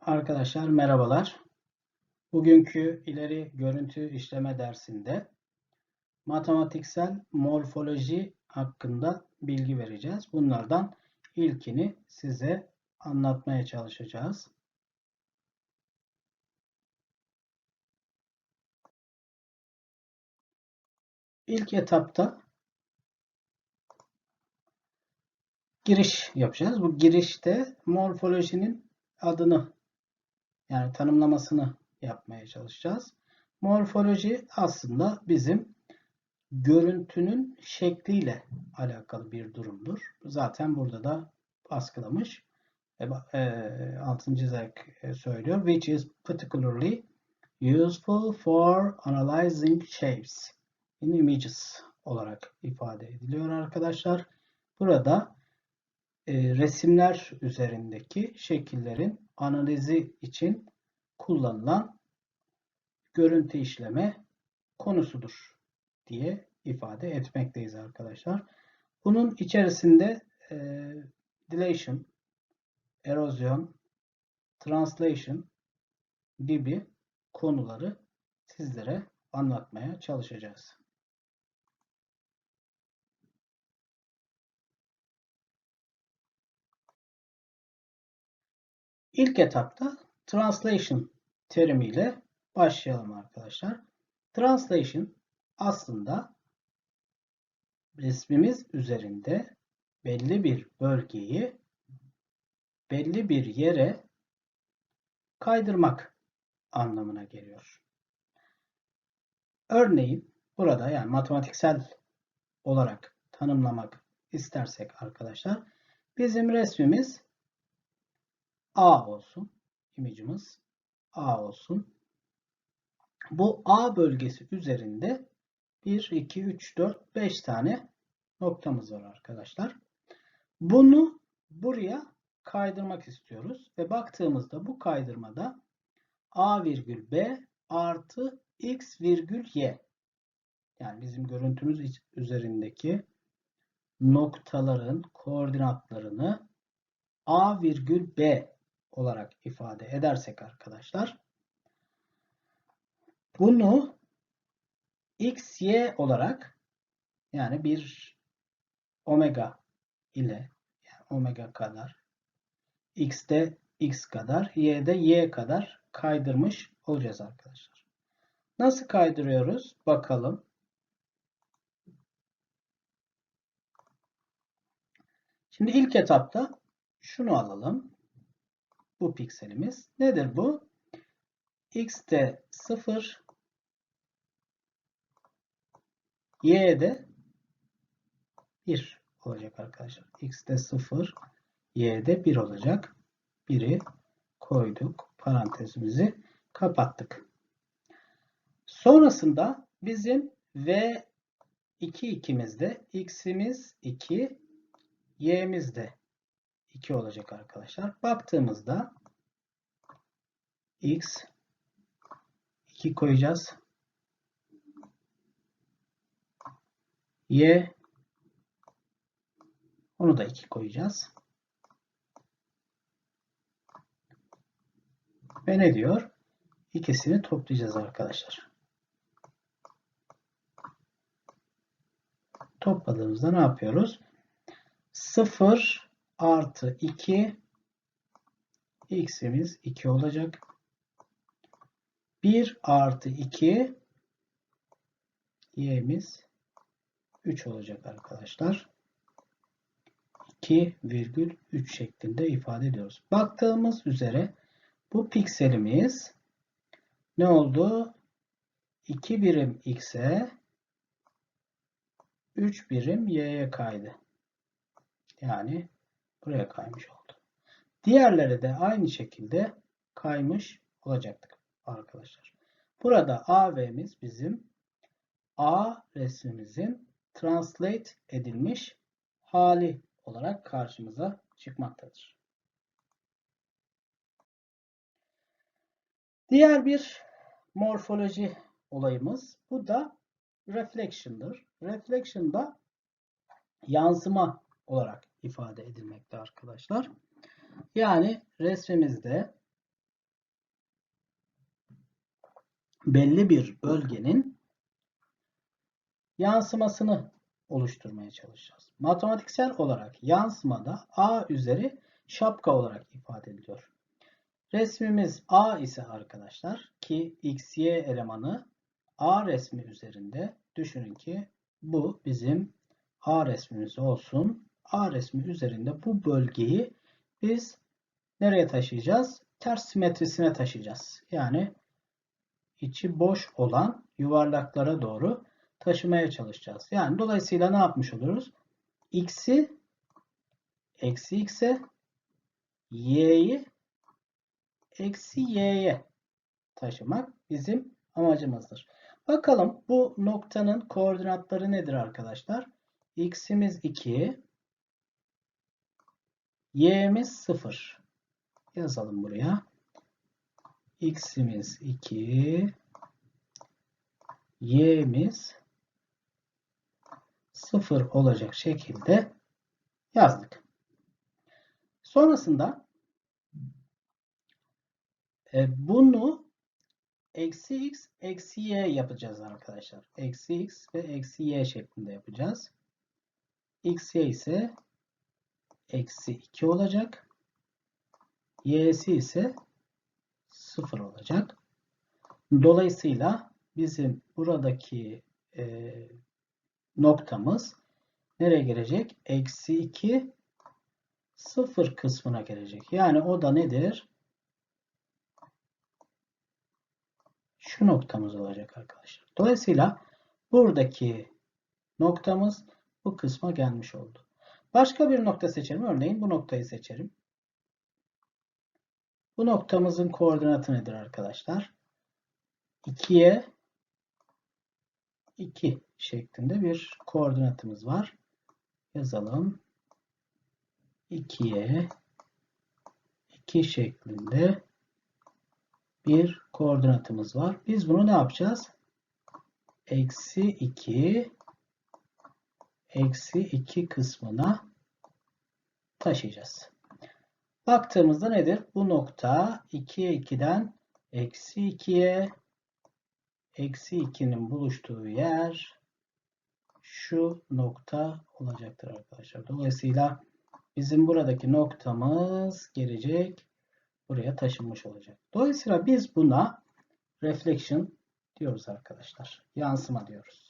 Arkadaşlar merhabalar. Bugünkü ileri görüntü işleme dersinde matematiksel morfoloji hakkında bilgi vereceğiz. Bunlardan ilkini size anlatmaya çalışacağız. İlk etapta giriş yapacağız. Bu girişte morfolojinin adını yani tanımlamasını yapmaya çalışacağız. Morfoloji aslında bizim görüntünün şekliyle alakalı bir durumdur. Zaten burada da baskılamış. E, altın çizerek e, söylüyor. Which is particularly useful for analyzing shapes in images olarak ifade ediliyor arkadaşlar. Burada e, resimler üzerindeki şekillerin analizi için kullanılan görüntü işleme konusudur diye ifade etmekteyiz arkadaşlar. Bunun içerisinde e, dilation, erozyon, translation gibi konuları sizlere anlatmaya çalışacağız. İlk etapta translation terimiyle başlayalım arkadaşlar. Translation aslında resmimiz üzerinde belli bir bölgeyi belli bir yere kaydırmak anlamına geliyor. Örneğin burada yani matematiksel olarak tanımlamak istersek arkadaşlar bizim resmimiz A olsun. Image'ımız A olsun. Bu A bölgesi üzerinde 1, 2, 3, 4, 5 tane noktamız var arkadaşlar. Bunu buraya kaydırmak istiyoruz. Ve baktığımızda bu kaydırmada A virgül B artı X virgül Y. Yani bizim görüntümüz üzerindeki noktaların koordinatlarını A virgül B olarak ifade edersek arkadaşlar bunu x, y olarak yani bir omega ile yani omega kadar x'te x kadar y'de y kadar kaydırmış olacağız arkadaşlar. Nasıl kaydırıyoruz? Bakalım. Şimdi ilk etapta şunu alalım bu pikselimiz. Nedir bu? X'te 0, Y'de 1 olacak arkadaşlar. X'te 0, Y'de 1 olacak. 1'i koyduk. Parantezimizi kapattık. Sonrasında bizim V 2 ikimizde X'imiz 2, Y'miz de 2 olacak arkadaşlar. Baktığımızda x 2 koyacağız. y onu da 2 koyacağız. Ve ne diyor? İkisini toplayacağız arkadaşlar. Topladığımızda ne yapıyoruz? 0 artı 2 x'imiz 2 olacak. 1 artı 2 y'miz 3 olacak arkadaşlar. 2,3 şeklinde ifade ediyoruz. Baktığımız üzere bu pikselimiz ne oldu? 2 birim x'e 3 birim y'ye kaydı. Yani buraya kaymış oldu. Diğerleri de aynı şekilde kaymış olacaktık arkadaşlar. Burada AV'miz bizim A resmimizin translate edilmiş hali olarak karşımıza çıkmaktadır. Diğer bir morfoloji olayımız bu da reflection'dır. Reflection da yansıma olarak ifade edilmekte arkadaşlar. Yani resmimizde belli bir bölgenin yansımasını oluşturmaya çalışacağız. Matematiksel olarak yansımada A üzeri şapka olarak ifade ediliyor. Resmimiz A ise arkadaşlar ki x, y elemanı A resmi üzerinde düşünün ki bu bizim A resmimiz olsun. A resmi üzerinde bu bölgeyi biz nereye taşıyacağız? Ters simetrisine taşıyacağız. Yani içi boş olan yuvarlaklara doğru taşımaya çalışacağız. Yani dolayısıyla ne yapmış oluruz? X'i eksi x'e y'yi eksi y'ye taşımak bizim amacımızdır. Bakalım bu noktanın koordinatları nedir arkadaşlar? X'imiz 2, y'miz 0. Yazalım buraya. X'imiz 2, y'miz 0 olacak şekilde yazdık. Sonrasında e, bunu eksi x eksi y yapacağız arkadaşlar. Eksi x ve eksi y şeklinde yapacağız. x y ise eksi 2 olacak. y'si ise 0 olacak. Dolayısıyla bizim buradaki e, noktamız nereye gelecek? Eksi 2 0 kısmına gelecek. Yani o da nedir? Şu noktamız olacak arkadaşlar. Dolayısıyla buradaki noktamız bu kısma gelmiş oldu. Başka bir nokta seçelim. Örneğin bu noktayı seçelim. Bu noktamızın koordinatı nedir arkadaşlar? 2'ye 2 şeklinde bir koordinatımız var. Yazalım. 2'ye 2 şeklinde bir koordinatımız var. Biz bunu ne yapacağız? Eksi 2 eksi 2 kısmına taşıyacağız. Baktığımızda nedir? Bu nokta 2'ye 2'den eksi 2'ye eksi 2'nin buluştuğu yer şu nokta olacaktır arkadaşlar. Dolayısıyla bizim buradaki noktamız gelecek buraya taşınmış olacak. Dolayısıyla biz buna reflection diyoruz arkadaşlar. Yansıma diyoruz.